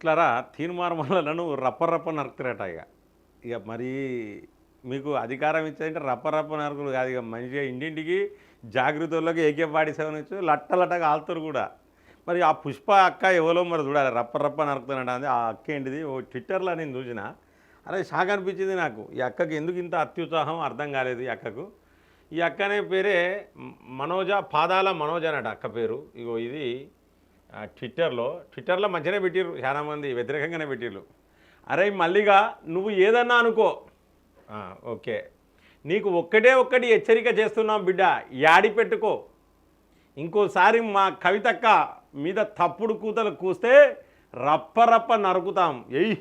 ఇట్లారా తీన్మార్మలను రప్పరప్ప నరుకుతారట ఇక. ఇక మరి మీకు అధికారం ఇచ్చారంటే రప్పరప్ప నరకులు కాదు ఇక. మంచిగా ఇంటింటికి జాగృతుల్లోకి ఏకే పాడి సెవెన్ లట్ట లట్టగా ఆలుతారు కూడా. మరి ఆ పుష్ప అక్క ఎవరో మరి చూడాలి? రప్పరప్ప నరుకుతానంట అది. ఆ అక్క ఏంటిది? ఓ ట్విట్టర్లో నేను చూసిన. అరే షాక్ అనిపించింది నాకు. ఈ అక్కకి ఎందుకు ఇంత అత్యుత్సాహం? అర్థం కాలేదు ఈ అక్కకు. ఈ అక్క అనే పేరే మనోజ పాదాల మనోజ అనట అక్క పేరు. ఇగో ఇది ట్విట్టర్లో ట్విట్టర్లో మంచిగానే పెట్టిర్రు చాలామంది వ్యతిరేకంగానే పెట్టిర్రు. అరే మళ్ళీగా నువ్వు ఏదన్నా అనుకో. ఓకే. నీకు ఒక్కటే ఒక్కటి హెచ్చరిక చేస్తున్నాం బిడ్డ యాడి పెట్టుకో. ఇంకోసారి మా కవితక్క మీద తప్పుడు కూతలు కూస్తే రప్ప రప్ప నరుకుతాం. ఎయ్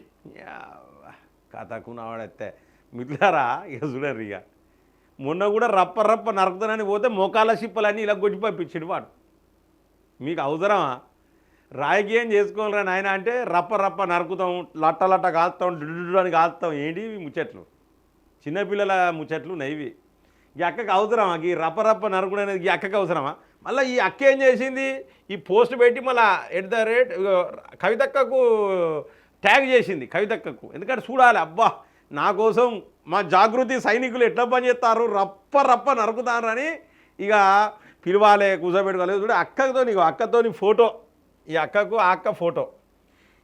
కథకు నావాడెత్తే మిట్లారా ఇక చూడరు ఇక. మొన్న కూడా రప్ప రప్ప నరుకుతానని పోతే మోకాల సిప్పలన్నీ ఇలా గొడ్డి పంపించాడు వాడు. మీకు అవసరమా? రాజకీయం చేసుకోవాలిరా నాయన అంటే రప్ప రప్ప నరుకుతాం లట్ట లట్ట కాలుతాం డుడు అని కాలుతాం. ఏంటి ముచ్చట్లు? చిన్నపిల్లల ముచ్చట్లు నైవి ఈ అక్కకి అవసరమా? ఈ రప్ప రప్ప నరుకుడు అనేది ఈ అక్కకి అవసరమా? మళ్ళీ ఈ అక్క ఏం చేసింది? ఈ పోస్ట్ పెట్టి మళ్ళీ ఎట్ ద రేట్ కవితక్కకు ట్యాగ్ చేసింది కవితక్కకు. ఎందుకంటే చూడాలి అబ్బా! నా కోసం మా జాగృతి సైనికులు ఎట్లా పనిచేస్తారు? రప్ప రప్ప నరుకుతారని ఇక పిలవాలి కూర్చోబెట్టుకోలేదు చూడ అక్కతో నీకు అక్కతోని ఫోటో ఈ అక్కకు ఆ అక్క ఫోటో.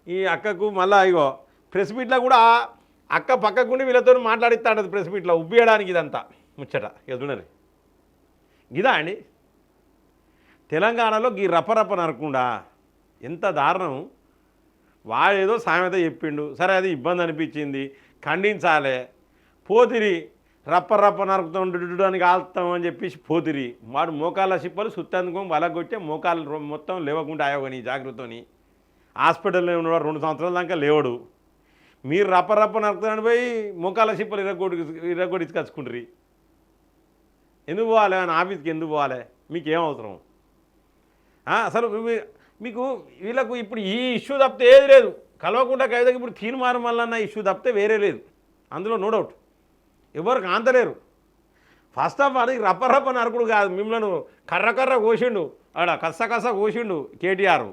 ఈ అక్కకు మళ్ళీ ఇగో ప్రెస్ మీట్లో కూడా అక్క పక్కకుండి వీళ్ళతో మాట్లాడిస్తాడు ప్రెస్ మీట్లో ఉబ్బియడానికి ఇదంతా ముచ్చట. ఇక ఇదా అండి? తెలంగాణలో ఈ రపరప నరకుండా ఎంత దారుణం. వాడేదో సామెత చెప్పిండు. సరే అది ఇబ్బంది అనిపించింది. ఖండించాలే. పోతిరి రప్ప రప్ప నరుకుతాం అని కాలుతాం అని చెప్పేసి పోతిరి. వాడు మోకాళ్ళ సిప్పలు సుత్తందుకో వలగొట్టే మోకాలు మొత్తం లేవకుండా ఆయోగని జాగ్రత్తని. హాస్పిటల్లో ఉన్నవాడు రెండు సంవత్సరాల దాకా లేవడు. మీరు రప్ప రప్ప నరుకుతారని పోయి మోకాళ్ళ సిప్పలు ఇరగొడి ఇరగొడి ఇసుకొచ్చుకుంటారు ఎందుకు పోవాలి? ఆయన ఆఫీస్కి ఎందుకు పోవాలి? మీకు ఏం అవసరం అసలు మీకు వీళ్ళకు ఇప్పుడు ఈ ఇష్యూ తప్పితే ఏది లేదు. కలవకుండా కవితకి ఇప్పుడు తీర్మానం వల్ల ఇష్యూ తప్పితే వేరే లేదు. అందులో నో డౌట్. ఎవరు కాంతలేరు ఫస్ట్ ఆఫ్ ఆల్ రప్ప రప్ప నరకుడు కాదు. మిమ్మల్ని కర్ర కర్ర కోసిండు. ఆడ కస్స కస్స కోసిండు కేటీఆర్.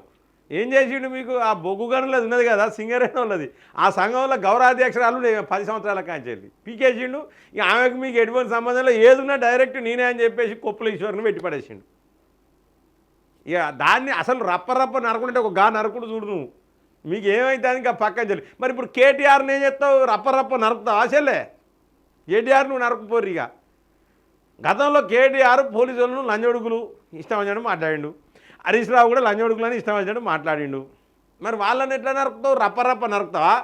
ఏం చేసిండు మీకు? ఆ బొగ్గు గనులది ఉన్నది కదా సింగరేణ ఉన్నది. ఆ సంఘంలో గౌరవాధ్యక్షురాలు పది సంవత్సరాల కాంచెల్లి. పీకేసిండు. ఇక ఆమెకు మీకు ఎటువంటి సంబంధంలో ఏదున్నా డైరెక్ట్ నేనే అని చెప్పేసి కొప్పుల ఈశ్వరుని పెట్టి పడేసిండు. ఇక దాన్ని అసలు రప్ప రప్ప నరకుంటే ఒక గా నరకుడు చూడు నువ్వు. మీకు ఏమైతే ఇంకా పక్కన చెల్లి. మరి ఇప్పుడు కేటీఆర్ని ఏం చేస్తావు? రప్ప రప్ప నరుకుతావు ఆశలే కేటీఆర్ నువ్వు నరకపోరు ఇక. గతంలో కేటీఆర్ పోలీసులను లంజొడుగులు ఇష్టం వచ్చినట్టు మాట్లాడిండు. హరీష్ రావు కూడా లంజొడుగులని ఇష్టం వచ్చినట్టు మాట్లాడిండు. మరి వాళ్ళని ఎట్లా నరుకుతావు? రప్ప రప్ప నరుకుతావా?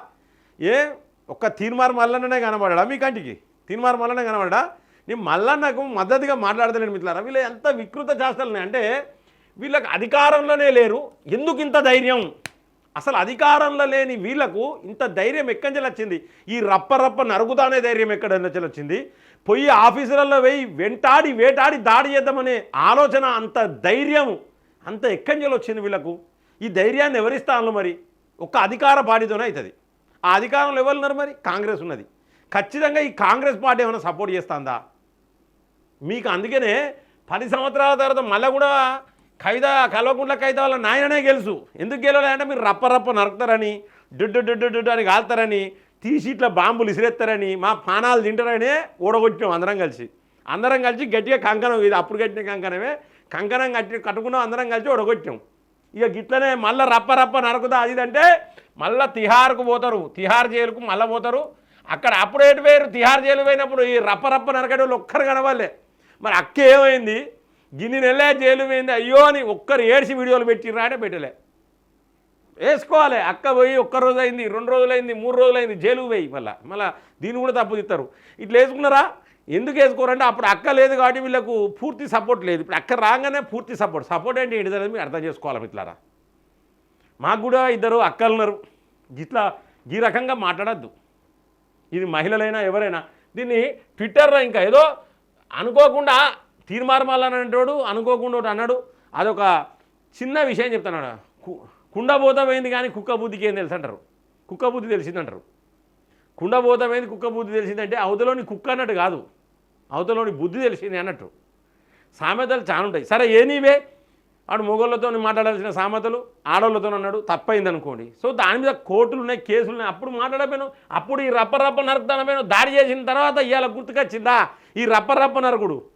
ఏ? ఒక్క తీర్మార్ మల్లన్ననే కనబడా మీ కంటికి? తీర్మార్ మల్లనే కనబడా నేను మల్లన్నకు మద్దతుగా మాట్లాడతలేను మిత్రులారా. వీళ్ళు ఎంత వికృత చేస్తారని అంటే వీళ్ళకి అధికారంలోనే లేరు. ఎందుకు ఇంత ధైర్యం? అసలు అధికారంలో లేని వీళ్ళకు ఇంత ధైర్యం ఎక్కడి నుంచి వచ్చింది? ఈ రప్ప రప్ప నరుగుతానే ధైర్యం ఎక్కడ నుంచి వచ్చింది? పోయి ఆఫీసులలో పోయి వెంటాడి వేటాడి దాడి చేద్దామనే ఆలోచన అంత ధైర్యం అంత ఎక్కడి నుంచి వచ్చింది వీళ్ళకు ఈ ధైర్యాన్ని ఎవరిస్తాను మరి? ఒక్క అధికార పార్టీతోనే అవుతుంది. ఆ అధికారంలో ఎవరున్నారు మరి? కాంగ్రెస్ ఉన్నది. ఖచ్చితంగా ఈ కాంగ్రెస్ పార్టీ ఏమైనా సపోర్ట్ చేస్తుందా? మీకు అందుకనే పది సంవత్సరాల తర్వాత మళ్ళీ కూడా కవిత కల్వకుంట్ల కవిత వాళ్ళ నాయననే గెలుసు. ఎందుకు గెలవాలంటే మీరు రప్ప రప్ప నరుకుతారని డుడ్డు డుడ్డు డుడ్డు అని కాలుతారని తీసి ఇట్లా బాంబులు ఇసిరేస్తారని మా పానాలు తింటారనే ఓడగొట్టినాం అందరం కలిసి. అందరం కలిసి గట్టిగా కంకణం ఇది అప్పుడు కట్టిన కంకణమే కంకణం కట్టి కట్టుకున్నాం అందరం కలిసి ఓడగొట్టాం ఇక గిట్లనే మళ్ళీ రప్ప రప్ప నరకుదా అది అంటే మళ్ళీ తిహార్కు పోతారు. తిహార్ జైలుకు మళ్ళీ పోతారు. అక్కడ అప్పుడు ఏటు పోయారు? తిహార్ జైలు పోయినప్పుడు ఈ రప్ప రప్ప నరకడం ఒక్కరు కనవాలే మరి అక్క ఏమైంది? గిన్ని నెలలే జైలు పోయింది. అయ్యో అని ఒక్కరు ఏడ్చి వీడియోలు పెట్టిర్రా అంటే పెట్టలే. వేసుకోవాలి. అక్క పోయి ఒక్క రోజు అయింది రెండు రోజులు అయింది మూడు రోజులు అయింది జైలుకు పోయి మళ్ళీ. మళ్ళీ దీన్ని కూడా తప్పు తీస్తారు ఇట్లా వేసుకున్నారా? ఎందుకు వేసుకోరంటే అప్పుడు అక్క లేదు కాబట్టి వీళ్ళకు పూర్తి సపోర్ట్ లేదు. ఇప్పుడు అక్క రాగానే పూర్తి సపోర్ట్. సపోర్ట్ అంటే ఏంటి అనేది మీరు అర్థం చేసుకోవాలి మిట్లారా మాకు కూడా ఇద్దరు అక్కలు ఉన్నారు. ఇట్లా ఈ రకంగా మాట్లాడద్దు. ఇది మహిళలైనా ఎవరైనా. దీన్ని ట్విట్టర్లో ఇంకా ఏదో అనుకోకుండా తీర్మార్మాలనంటాడు అనుకోకుండా ఒకటి అన్నాడు. అదొక చిన్న విషయం చెప్తున్నాడు కు- కానీ కుక్క బుద్ధికి ఏం తెలుసు అంటారు కుక్క బుద్ధి తెలిసిందంటారు. కుండబోతమైంది కుక్క బుద్ధి తెలిసిందంటే అవతలోని కుక్క అన్నట్టు కాదు. అవతలోని బుద్ధి తెలిసింది అన్నట్టు. సామెతలు చాలా ఉంటాయి. సరే ఏనీవే ఆడు వాడు మొగోళ్ళతో మాట్లాడాల్సిన సామెతలు ఆడవాళ్ళతో అన్నాడు తప్పైంది అనుకోండి సో దాని మీద కోర్టులు ఉన్నాయి కేసులు ఉన్నాయి అప్పుడు మాట్లాడపోయాను అప్పుడు ఈ రప్ప రప్ప నరుకుతానపోయాను దాడి చేసిన తర్వాత ఇవాళ గుర్తుకొచ్చిందా? ఈ రప్ప రప్ప నరకుడు.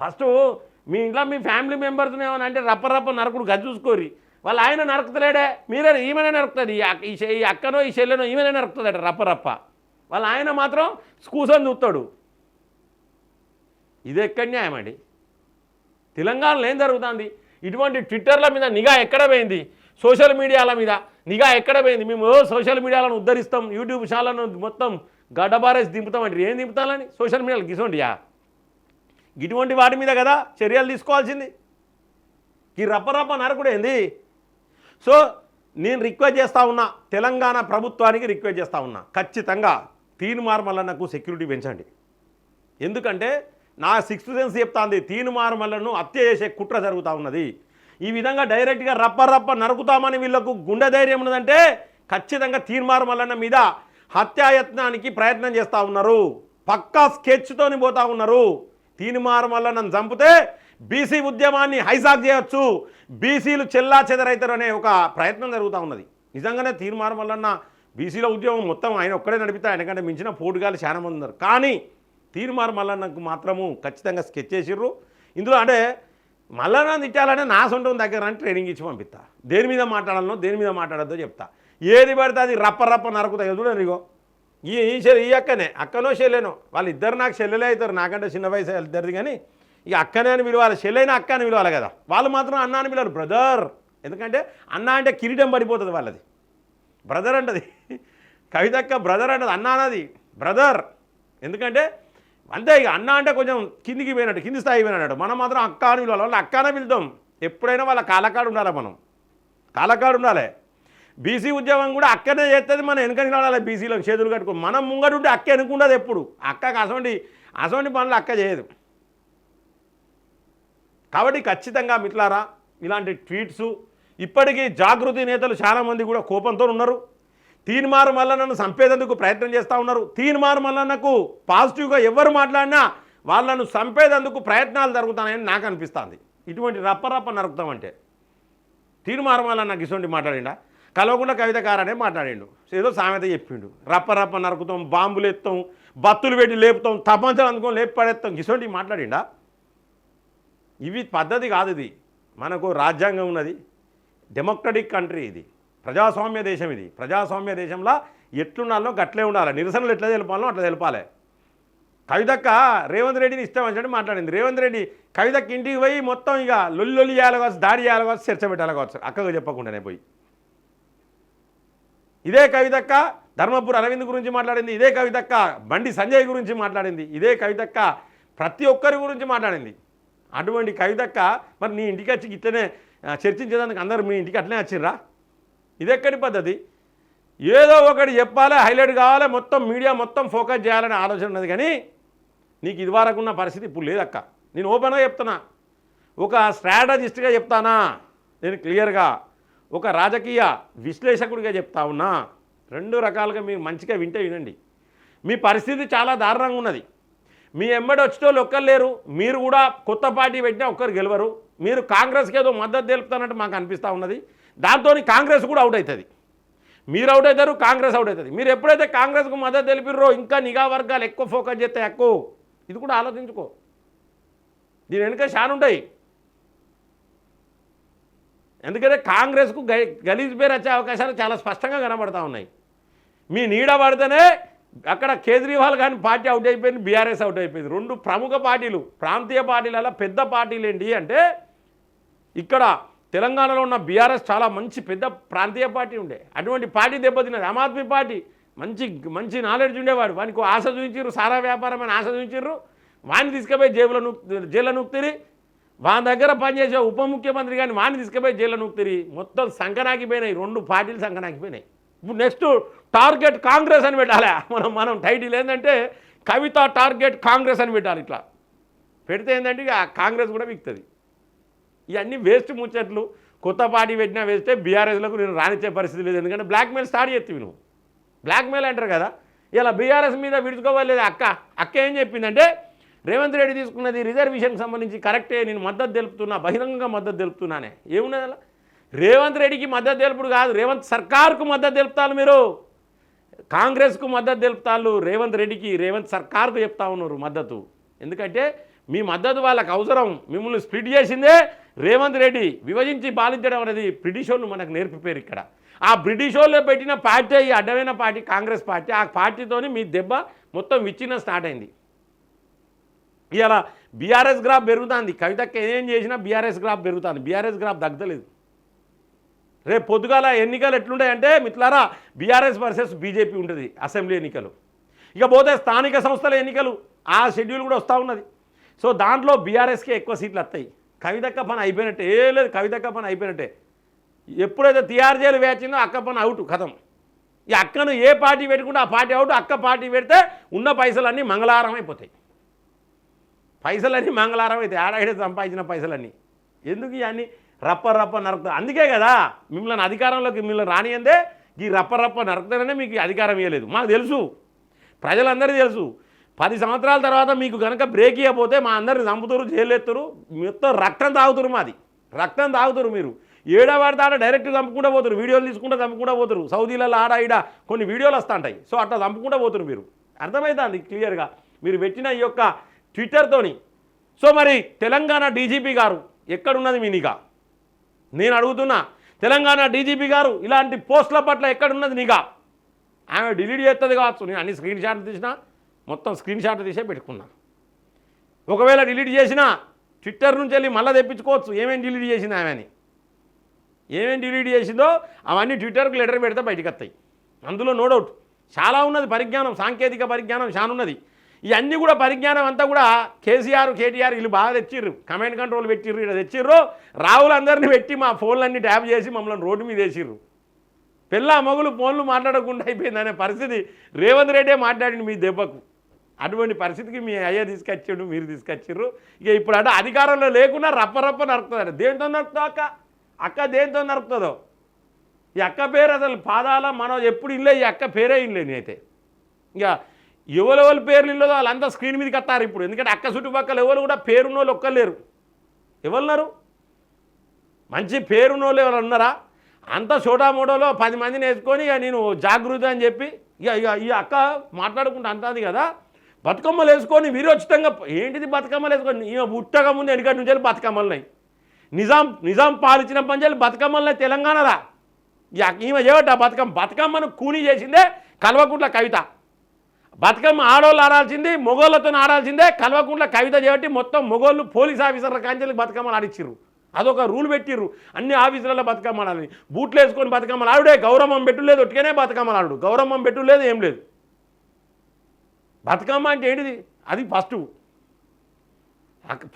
ఫస్ట్ మీ ఇంట్లో మీ ఫ్యామిలీ మెంబర్స్ ఏమన్నా అంటే రప్ప రప్ప నరకుడు గది చూసుకోరి. వాళ్ళు ఆయన నరకతలేడే. మీరే ఈమెనే నరుకుతుంది. ఈ ఈ అక్కనో ఈ చెల్లెనో ఈమెనే నరుకుతుందట రప్ప రప్ప. వాళ్ళ ఆయన మాత్రం కూసని చూస్తాడు ఇది ఎక్కడ న్యాయం అండి? తెలంగాణలో ఏం జరుగుతుంది? ఇటువంటి ట్విట్టర్ల మీద నిఘా ఎక్కడ పోయింది? సోషల్ మీడియాల మీద నిఘా ఎక్కడ పోయింది? మేము సోషల్ మీడియాలను ఉద్ధరిస్తాం. యూట్యూబ్ ఛానళ్ళను మొత్తం గడ్డబారేసి దింపుతామంటే ఏం దింపుతాలని సోషల్ మీడియాలు గిసోండియా? ఇటువంటి వాటి మీద కదా చర్యలు తీసుకోవాల్సింది. ఈ రప్పరప్ప నరకుడేంది సో నేను రిక్వెస్ట్ చేస్తూ ఉన్నా తెలంగాణ ప్రభుత్వానికి రిక్వెస్ట్ చేస్తూ ఉన్నా ఖచ్చితంగా తీనుమార్మల్లన్నకు సెక్యూరిటీ పెంచండి. ఎందుకంటే నా సిక్స్త్ సెన్స్ చెప్తాంది తీనుమార్మల్లను హత్య చేసే కుట్ర జరుగుతూ ఉన్నది. ఈ విధంగా డైరెక్ట్గా రప్ప రప్ప నరుకుతామని వీళ్ళకు గుండె ధైర్యం ఉన్నదంటే ఖచ్చితంగా తీర్మారు మల్లన్న మీద హత్యాయత్నానికి ప్రయత్నం చేస్తూ ఉన్నారు. పక్కా స్కెచ్తోని పోతూ ఉన్నారు. తీనిమారు నన్ను చంపితే బీసీ ఉద్యమాన్ని హైజాక్ చేయొచ్చు. బీసీలు చెల్లా చెదరైతారు అనే ఒక ప్రయత్నం జరుగుతూ ఉన్నది. నిజంగానే తీర్మారు వల్లన్న బీసీల ఉద్యమం మొత్తం ఆయన ఒక్కడే నడిపితే ఆయనకంటే మించిన పోటుగాలు చాలా మంది ఉన్నారు. కానీ తీర్మారు మల్లన్నకు మాత్రము ఖచ్చితంగా స్కెచ్ చేసిర్రు. ఇందులో అంటే మల్లన్న తిట్టాలంటే నా సొంతం దగ్గర అని ట్రైనింగ్ ఇచ్చి పంపిస్తా దేని మీద మాట్లాడాలనో దేని మీద మాట్లాడద్దో చెప్తా. ఏది పడితే అది రప్ప రప్ప నరకుతాయి చూడండి ఇగో? ఈ ఈ చెల్లి ఈ అక్కనే. అక్కనో చెల్లెనో. వాళ్ళిద్దరు నాకు చెల్లెలే అవుతారు. నాకంటే చిన్న వయసు ఇద్దరిది కానీ ఇక అక్కనే అని పిలవాలి. చెల్లెైన అక్క అని పిలవాలి కదా. వాళ్ళు మాత్రం అన్న అని పిలవరు బ్రదర్ ఎందుకంటే అన్న అంటే కిరీటం పడిపోతుంది వాళ్ళది. బ్రదర్ అంటది. కవితక్క బ్రదర్ అంటది. అన్న అన్నది. బ్రదర్ ఎందుకంటే అంతే ఇక. అన్న అంటే కొంచెం కిందికి పోయినట్టు కింది స్థాయి పోయినట్టు. మనం మాత్రం అక్క అని పిలవాలి. వాళ్ళు అక్కనే పిలుద్దాం. ఎప్పుడైనా వాళ్ళ కాలకాడు ఉండాలి మనం? కాలకాడు ఉండాలి. బీసీ ఉద్యోగం కూడా అక్కనే చేస్తుంది మనం వెనుక నిలబడాలి బీసీలకు చేతులు కట్టుకో. మనం ముంగడు ఉంటే అక్క వెనుకుండదు ఎప్పుడు. అక్కకి అసోంటి అసోంటి పనులు అక్క చేయదు. కాబట్టి ఖచ్చితంగా మిట్లారా ఇలాంటి ట్వీట్స్ ఇప్పటికీ జాగృతి నేతలు చాలామంది కూడా కోపంతో ఉన్నారు. తీన్మారు మల్లన్నను చంపేందుకు ప్రయత్నం చేస్తూ ఉన్నారు. తీన్మారు మల్లన్నకు పాజిటివ్గా ఎవరు మాట్లాడినా వాళ్ళను చంపేదందుకు ప్రయత్నాలు జరుగుతాయని నాకు అనిపిస్తుంది. ఇటువంటి రప్పరప్ప నరుకుతామంటే. తీర్మారు మల్లన్న గిసొంటి మాట్లాడిండా? కలవకుండా కవితకారనే మాట్లాడిండు. ఏదో సామెత చెప్పిండు. రప్ప రప్ప నరుకుతాం బాంబులు ఎత్తాం బత్తులు పెట్టి లేపుతాం తపంచలు అందుకొని లేపి పడేస్తాం. ఇసోంటి మాట్లాడిండా? ఇవి పద్ధతి కాదు ఇది. మనకు రాజ్యాంగం ఉన్నది. డెమోక్రటిక్ కంట్రీ ఇది. ప్రజాస్వామ్య దేశం ఇది. ప్రజాస్వామ్య దేశంలో ఎట్లుండాలో గట్లే ఉండాలి. నిరసనలు ఎట్లా తెలిపాలో అట్లా తెలపాలి. కవితక్క రేవంత్ రెడ్డిని ఇష్టం వచ్చినట్టు మాట్లాడింది. రేవంత్ రెడ్డి కవితకి ఇంటికి పోయి మొత్తం ఇక లొల్లి లొల్లి చేయాలి కావచ్చు దాడి చేయాలి కావచ్చు చర్చ పెట్టాలి కావచ్చు. అక్కగా చెప్పకుండానే పోయి. ఇదే కవితక్క ధర్మపురి అరవింద్ గురించి మాట్లాడింది ఇదే కవితక్క బండి సంజయ్ గురించి మాట్లాడింది ఇదే కవితక్క ప్రతి ఒక్కరి గురించి మాట్లాడింది. అటువంటి కవితక్క మరి నీ ఇంటికి వచ్చి ఇట్లనే చర్చించేదానికి అందరూ మీ ఇంటికి అట్లనే వచ్చిర్రా? ఇదెక్కడి పద్ధతి? ఏదో ఒకటి చెప్పాలి హైలైట్ కావాలి మొత్తం మీడియా మొత్తం ఫోకస్ చేయాలనే ఆలోచన ఉన్నది కానీ నీకు ఇదివరకు ఉన్న పరిస్థితి ఇప్పుడు లేదక్క నేను ఓపెన్గా చెప్తున్నా. ఒక స్ట్రాటజిస్ట్గా చెప్తానా? నేను క్లియర్గా. ఒక రాజకీయ విశ్లేషకుడిగా చెప్తా ఉన్నా రెండు రకాలుగా మీరు మంచిగా వింటే వినండి. మీ పరిస్థితి చాలా దారుణంగా ఉన్నది. మీ ఎమ్మడి వచ్చేటోళ్ళు ఒక్కరు లేరు మీరు కూడా కొత్త పార్టీ పెట్టినా ఒక్కరు గెలవరు మీరు కాంగ్రెస్కి ఏదో మద్దతు తెలుపుతానంటే మాకు అనిపిస్తూ ఉన్నది. దాంతో కాంగ్రెస్ కూడా అవుట్ అవుతుంది. మీరు అవుట్ అవుతారు కాంగ్రెస్ అవుట్ అవుతుంది. మీరు ఎప్పుడైతే కాంగ్రెస్కు మద్దతు తెలిపిర్రో ఇంకా నిఘా వర్గాలు ఎక్కువ ఫోకస్ చేస్తే ఎక్కువ ఇది కూడా ఆలోచించుకో. దీని వెనుక షాన్ ఉంటాయి. ఎందుకంటే కాంగ్రెస్కు గలీజ్ పేరు వచ్చే అవకాశాలు చాలా స్పష్టంగా కనబడతా ఉన్నాయి. మీ నీడ పడితేనే అక్కడ కేజ్రీవాల్ కానీ పార్టీ అవుట్ అయిపోయింది బీఆర్ఎస్ అవుట్ అయిపోయింది. రెండు ప్రముఖ పార్టీలు ప్రాంతీయ పార్టీలలో పెద్ద పార్టీలు ఏంటి అంటే ఇక్కడ తెలంగాణలో ఉన్న బీఆర్ఎస్ చాలా మంచి పెద్ద ప్రాంతీయ పార్టీ ఉండే. అటువంటి పార్టీ దెబ్బతిన్నది. ఆమ్ ఆద్మీ పార్టీ మంచి మంచి నాలెడ్జ్ ఉండేవాడు. వానికి ఆశ చూపించారు సారా వ్యాపారం అని ఆశ చూపించారు వాడిని తీసుకుపోయి జేబులో నూక్ జైల్లో నూక్తిరి. వాళ్ళ దగ్గర పనిచేసే ఉప ముఖ్యమంత్రి కానీ వాడిని తీసుకుపోయి జైల్లో నూక్తిరి. మొత్తం సంకనాకిపోయినాయి. రెండు పార్టీలు సంకనాకిపోయినాయి. ఇప్పుడు నెక్స్ట్ టార్గెట్ కాంగ్రెస్ అని పెట్టాలి. మనం మనం టైటిల్ ఏంటంటే కవిత టార్గెట్ కాంగ్రెస్ అని పెట్టాలి ఇట్లా. పెడితే ఏంటంటే ఇక కాంగ్రెస్ కూడా విక్తుంది. ఇవన్నీ వేస్ట్ ముచ్చట్లు. కొత్త పార్టీ పెట్టినా వేస్తే బీఆర్ఎస్లకు నేను రానిచ్చే పరిస్థితి లేదు. ఎందుకంటే బ్లాక్మెయిల్ స్టార్ట్ చేస్తే నువ్వు. బ్లాక్మెయిల్ అంటారు కదా. ఇలా బీఆర్ఎస్ మీద విడుచుకోవాలి అక్క? అక్క ఏం చెప్పిందంటే రేవంత్ రెడ్డి తీసుకున్నది రిజర్వేషన్కి సంబంధించి కరెక్టే నేను మద్దతు తెలుపుతున్నా బహిరంగంగా మద్దతు తెలుపుతున్నానే. ఏమున్నది అలా? రేవంత్ రెడ్డికి మద్దతు తెలుపుడు కాదు రేవంత్ సర్కార్కు మద్దతు తెలుపుతారు మీరు. కాంగ్రెస్కు మద్దతు తెలుపుతారు రేవంత్ రెడ్డికి రేవంత్ సర్కార్కు చెప్తా ఉన్నారు మద్దతు. ఎందుకంటే మీ మద్దతు వాళ్ళకి అవసరం మిమ్మల్ని స్ప్లిట్ చేసిందే రేవంత్ రెడ్డి. విభజించి పాలించడం అనేది బ్రిటిష్ వాళ్ళు మనకు నేర్పిపోయారు ఇక్కడ. ఆ బ్రిటిష్ వాళ్ళు పెట్టిన పార్టీ ఈ అడ్డమైన పార్టీ కాంగ్రెస్ పార్టీ ఆ పార్టీతోని మీ దెబ్బ మొత్తం విచ్చిన స్టార్ట్ అయింది. ఇవాళ బీఆర్ఎస్ గ్రాఫ్ పెరుగుతుంది. కవితక్క ఏం చేసినా బీఆర్ఎస్ గ్రాఫ్ పెరుగుతుంది. బీఆర్ఎస్ గ్రాఫ్ తగ్గలేదు రేపు పొద్దుగాల ఎన్నికలు ఎట్లుంటాయంటే మిత్రులారా బీఆర్ఎస్ వర్సెస్ బీజేపీ ఉంటుంది అసెంబ్లీ ఎన్నికలు. ఇక పోతే స్థానిక సంస్థల ఎన్నికలు ఆ షెడ్యూల్ కూడా వస్తూ ఉన్నది. సో దాంట్లో బీఆర్ఎస్కి ఎక్కువ సీట్లు వస్తాయి. కవితక్క పని అయిపోయినట్టే. ఏ లేదు కవితక్క పని అయిపోయినట్టే. ఎప్పుడైతే టీఆర్జేలు వేచిందో అక్క పని అవుట్ కథం. ఈ అక్కను ఏ పార్టీ పెట్టుకుంటే ఆ పార్టీ అవుట్ అక్క పార్టీ పెడితే ఉన్న పైసలన్నీ మంగళవారం అయిపోతాయి. పైసలన్నీ మంగళవారం అయితే ఏడాడే సంపాదించిన పైసలన్నీ. ఎందుకు ఇవన్నీ? రప్ప రప్ప నరుకుతా అందుకే కదా మిమ్మల్ని అధికారంలోకి మిమ్మల్ని రానియందే ఈ రప్ప రప్ప నరుకుతాననే మీకు అధికారం ఇవ్వలేదు మాకు తెలుసు. ప్రజలందరికీ తెలుసు. పది సంవత్సరాల తర్వాత మీకు కనుక బ్రేక్ ఇవ్వకపోతే మా అందరిని చంపుతారు జైలెత్తురు మొత్తం రక్తం తాగుతారు మాది. రక్తం తాగుతారు మీరు. ఏడవాడి ఆడ డైరెక్ట్ చంపుకుంటూ పోతారు. వీడియోలు తీసుకుంటూ చంపుకుంటూ పోతారు. సౌదీలలో ఆడ ఈడ కొన్ని వీడియోలు వస్తుంటాయి. సో అట్లా చంపుకుంటూ పోతారు మీరు. అర్థమవుతుంది క్లియర్గా మీరు పెట్టిన ఈ యొక్క ట్విట్టర్తోని. సో మరి తెలంగాణ డీజీపీ గారు ఎక్కడున్నది మీ నిఘా నేను అడుగుతున్నా తెలంగాణ డీజీపీ గారు ఇలాంటి పోస్టుల పట్ల ఎక్కడున్నది నిఘా ఆమె డిలీట్ చేస్తుంది కావచ్చు. నేను అన్ని స్క్రీన్ షాట్లు తీసినా మొత్తం స్క్రీన్ షాట్లు తీసే పెట్టుకున్నా. ఒకవేళ డిలీట్ చేసినా ట్విట్టర్ నుంచి వెళ్ళి మళ్ళీ తెప్పించుకోవచ్చు. ఏమేమి డిలీట్ చేసింది ఆమె అని ఏమేమి డిలీట్ చేసిందో అవన్నీ ట్విట్టర్కి లెటర్ పెడితే బయటకు వస్తాయి. అందులో నో డౌట్. చాలా ఉన్నది పరిజ్ఞానం సాంకేతిక పరిజ్ఞానం చాలా ఉన్నది. ఇవన్నీ కూడా పరిజ్ఞానం అంతా కూడా కేసీఆర్ కేటీఆర్ వీళ్ళు బాగా తెచ్చిర్రు. కమాండ్ కంట్రోల్ పెట్టిర్రు ఇక్కడ తెచ్చిర్రు. రావులు అందరినీ పెట్టి మా ఫోన్లన్నీ ట్యాప్ చేసి మమ్మల్ని రోడ్డు మీద వేసిర్రు. పిల్ల మొగులు ఫోన్లు మాట్లాడకుండా అయిపోయిందనే పరిస్థితి రేవంత్ రెడ్డే మాట్లాడింది మీ దెబ్బకు. అటువంటి పరిస్థితికి మీ అయ్య తీసుకొచ్చిండు మీరు తీసుకొచ్చిర్రు ఇక ఇప్పుడు అంటే అధికారంలో లేకుండా రప్ప రప్ప నరుకుతుంది దేంతో నరుకుతావు అక్క? అక్క దేంతో నరుకుతుందో? ఈ అక్క పేరు అసలు పాదాల మనం ఎప్పుడు ఇల్లే ఈ అక్క పేరే ఇల్లే నేనైతే. ఇక ఎవరెవరి పేర్లు ఇల్లదో వాళ్ళంతా స్క్రీన్ మీదకి వస్తారు ఇప్పుడు. ఎందుకంటే అక్క చుట్టుపక్కల ఎవరు కూడా పేరున్న వాళ్ళు ఒక్కలేరు ఎవరున్నారు? మంచి పేరున్నోళ్ళు ఎవరు ఉన్నారా? అంత మోడోలో పది మందిని వేసుకొని ఇక నేను జాగృతి అని చెప్పి ఇక ఇక ఈ అక్క మాట్లాడుకుంటూ అంటుంది కదా. బతుకమ్మలు వేసుకొని వీరోచితంగా ఏంటిది బతుకమ్మలు వేసుకొని? ఈమె పుట్టక ముందు వెనకటి నుంచి వెళ్ళి బతుకమ్మలున్నాయి నిజాం నిజాం పాలించిన పనిచేయాలి బతుకమ్మలున్నాయి తెలంగాణరా? ఈమె చేయట బతుకమ్మ బతుకమ్మను కూని చేసిందే కల్వకుంట్ల కవిత. బతుకమ్మ ఆడోళ్ళు ఆడాల్సింది మొగోళ్ళతో ఆడాల్సిందే కల్వకుంట్ల కవిత చేయబట్టి మొత్తం మొగోళ్ళు పోలీస్ ఆఫీసర్ల కాంచెలకు బతుకమ్మలు ఆడిచ్చిర్రు. అదొక రూల్ పెట్టిర్రు. అన్ని ఆఫీసులలో బతుకమ్మలు ఆడాలి. బూట్లు వేసుకొని బతుకమ్మలు ఆడుడే గౌరవం పెట్టులేదు ఒట్టిగానే బతుకమ్మలు ఆడు గౌరవం పెట్టులేదు ఏం లేదు. బతుకమ్మ అంటే ఏంటిది? అది ఫస్ట్.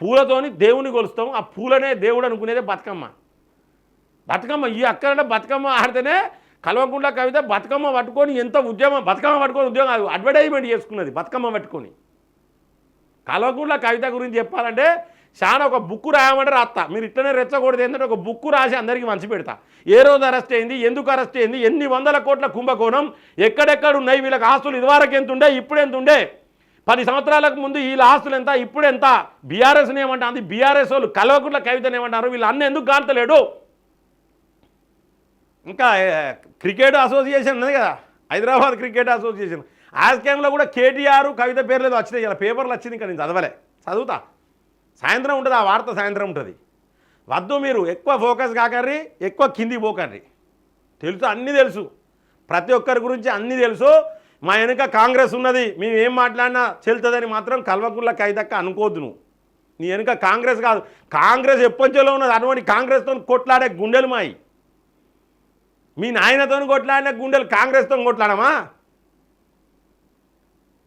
పూలతోని దేవుని కొలుస్తాం ఆ పూలనే దేవుడు అనుకునేదే బతుకమ్మ. బతుకమ్మ ఈ అక్కడ బతుకమ్మ ఆడితేనే కల్వకుంట్ల కవిత బతుకమ్మ పట్టుకొని ఎంత ఉద్యమం బతుకమ్మ పట్టుకొని ఉద్యోగం అడ్వర్టైజ్మెంట్ చేసుకున్నది బతుకమ్మ పట్టుకొని. కల్వకుంట్ల కవిత గురించి చెప్పాలంటే చాలా ఒక బుక్ రాయమంటే రాస్తా మీరు ఇట్లనే రెచ్చకూడదు ఏంటంటే ఒక బుక్ రాసి అందరికీ మంచి పెడతా. ఏ రోజు అరెస్ట్ అయింది ఎందుకు అరెస్ట్ అయింది ఎన్ని వందల కోట్ల కుంభకోణం ఎక్కడెక్కడ ఉన్నాయి వీళ్ళకి ఆస్తులు ఇదివరకు ఎంత ఉండే ఇప్పుడు ఎంత ఉండే? పది సంవత్సరాలకు ముందు వీళ్ళ ఆస్తులు ఎంత ఇప్పుడు ఎంత? బీఆర్ఎస్ని ఏమంటుంది? బీఆర్ఎస్ వాళ్ళు కల్వకుంట్ల కవితను ఏమంటారు? వీళ్ళు అన్న ఎందుకు కాంతలేడు ఇంకా క్రికెట్ అసోసియేషన్ ఉంది కదా హైదరాబాద్ క్రికెట్ అసోసియేషన్. ఆస్కేమ్లో కూడా కేటీఆర్ కవిత పేర్లు వచ్చినాయి ఇలా పేపర్లు వచ్చింది ఇంకా నేను చదవలే. చదువుతా. సాయంత్రం ఉంటుంది ఆ వార్త సాయంత్రం ఉంటుంది. వద్దు మీరు ఎక్కువ ఫోకస్ కాకర్రి ఎక్కువ కింది పోకర్రి. తెలుసు అన్నీ తెలుసు. ప్రతి ఒక్కరి గురించి అన్నీ తెలుసు. మా వెనుక కాంగ్రెస్ ఉన్నది మేము ఏం మాట్లాడినా చెల్తుందని మాత్రం కల్వకుంట్ల కైదక్క అనుకోవద్దు నువ్వు. నీ వెనుక కాంగ్రెస్ కాదు. కాంగ్రెస్ ఎప్పటిలో ఉన్నది అటువంటి కాంగ్రెస్తో కొట్లాడే గుండెలు మాయి. మీ నాయనతో కొట్లాడిన గుండెలు కాంగ్రెస్తో కొట్లాడమా?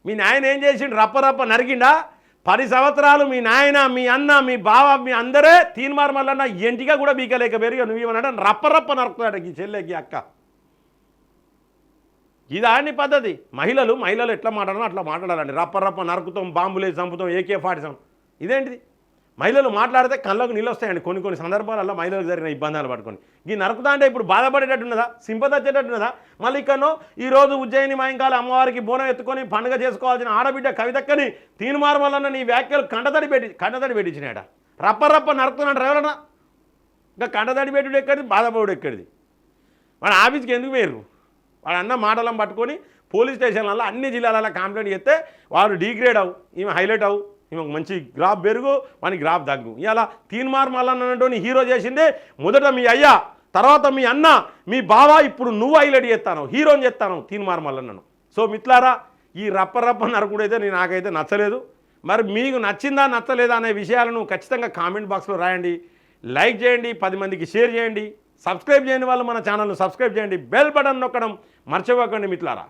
మీ నాయన ఏం చేసిండు? రప్ప రప్ప నరికిండా? పది సంవత్సరాలు మీ నాయన మీ అన్న మీ బావ మీ అందరే తీన్మార్ మల్లన్న ఎంటిగా కూడా బీకలేకపోయారు నువ్వు ఏమన్నా రప్ప రప్ప నరుకుతాడు ఈ చెల్లెకి అక్క. ఇదాన్ని పద్ధతి. మహిళలు మహిళలు ఎట్లా మాట్లాడాలో అట్లా మాట్లాడాలండి. రప్ప రప్ప నరుకుతాం బాంబులే చంపుతాం ఏకే ఫార్టీ ఇదేంటిది? మహిళలు మాట్లాడితే కళ్ళకు నీళ్ళు వస్తాయండి. కొన్ని కొన్ని సందర్భాలలో మహిళలకు జరిగిన ఇబ్బందులు పట్టుకొని. ఈ నరకుతా అంటే ఇప్పుడు బాధపడేటట్టున్నదా సింపతి వచ్చేటట్టున్నదా మళ్ళీ ఇక్కడనో ఈరోజు ఉజ్జయిని మాయంకాల అమ్మవారికి బోనం ఎత్తుకొని పండుగ చేసుకోవాల్సిన ఆడబిడ్డ కవితక్కని తీనుమారు వలన నీ వ్యాఖ్యలు కండతడి పెట్టి కండతడి పెట్టించినాడ రప్ప రప్ప నరుకుతున్నాడు ఎవరన్నా ఇంకా కండతడి పెట్టుడు ఎక్కడిది? బాధపడు ఎక్కడిది? వాడు ఆఫీస్కి ఎందుకు వేరు వాడు అన్న మాటలను పట్టుకొని పోలీస్ స్టేషన్లలో అన్ని జిల్లాలలో కంప్లైంట్ చేస్తే వాడు డిగ్రేడ్ అవు ఈమె హైలైట్ అవు. ఈమె మంచి గ్రాఫ్ పెరుగు మనకి గ్రాఫ్ దగ్గు. ఇలా తీన్మార్ మల్లన్నటువంటి హీరో చేసిందే మొదట మీ అయ్యా తర్వాత మీ అన్న మీ బావ ఇప్పుడు నువ్వు హైలైట్ చేస్తాను హీరోని చేస్తాను తీన్మార్ మల్లన్నను. సో మిత్లారా ఈ రప్ప రప్ప నరకుడైతే నేను నాకైతే నచ్చలేదు. మరి మీకు నచ్చిందా నచ్చలేదా అనే విషయాలను ఖచ్చితంగా కామెంట్ బాక్స్లో రాయండి. లైక్ చేయండి పది మందికి షేర్ చేయండి. సబ్స్క్రైబ్ చేయని వాళ్ళు మన ఛానల్ను సబ్స్క్రైబ్ చేయండి. బెల్ బటన్ నొక్కడం మర్చిపోకండి మిత్లారా.